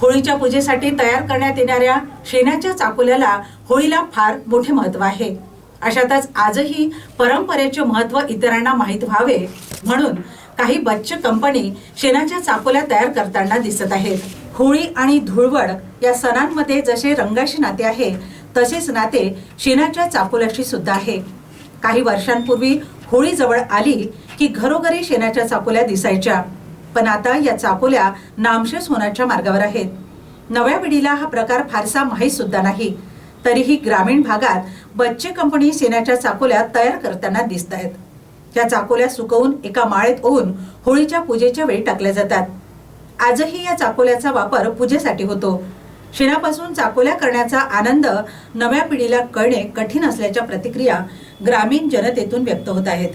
होळीच्या पूजेसाठी तयार करण्यात येणाऱ्या शेणाच्या चाकोल्याला होळीला फार मोठे महत्त्व आहे. अशातच आजही परंपरेचे महत्त्व इतरांना माहीत व्हावे म्हणून काही बच्च कंपनी शेणाच्या चाकोल्या तयार करताना दिसत आहेत. होळी आणि धुळवड या सणांमध्ये जसे रंगाशी नाते आहे तसेच नाते शेणाच्या चाकोल्याशी सुद्धा आहे. काही वर्षांपूर्वी होळी जवळ आली की घरोघरी शेणाच्या चाकोल्या दिसायच्या. पण आता या चाकोल्या नामशेष होण्याच्या मार्गावर आहेत. नव्या पिढीला हा प्रकार फारसा माहीत सुद्धा नाही. तरीही ग्रामीण भागात बच्चे कंपनी शेणाच्या चाकोल्या तयार करताना दिसत आहेत. या चाकोल्या सुकवून एका माळेत ओवून होळीच्या पूजेच्या वेळी टाकल्या जातात. आजही या चाकोल्याचा वापर पूजेसाठी होतो. शेणापासून चाकोल्या करण्याचा आनंद नव्या पिढीला कळणे कठीण असल्याच्या प्रतिक्रिया ग्रामीण जनतेतून व्यक्त होत आहेत.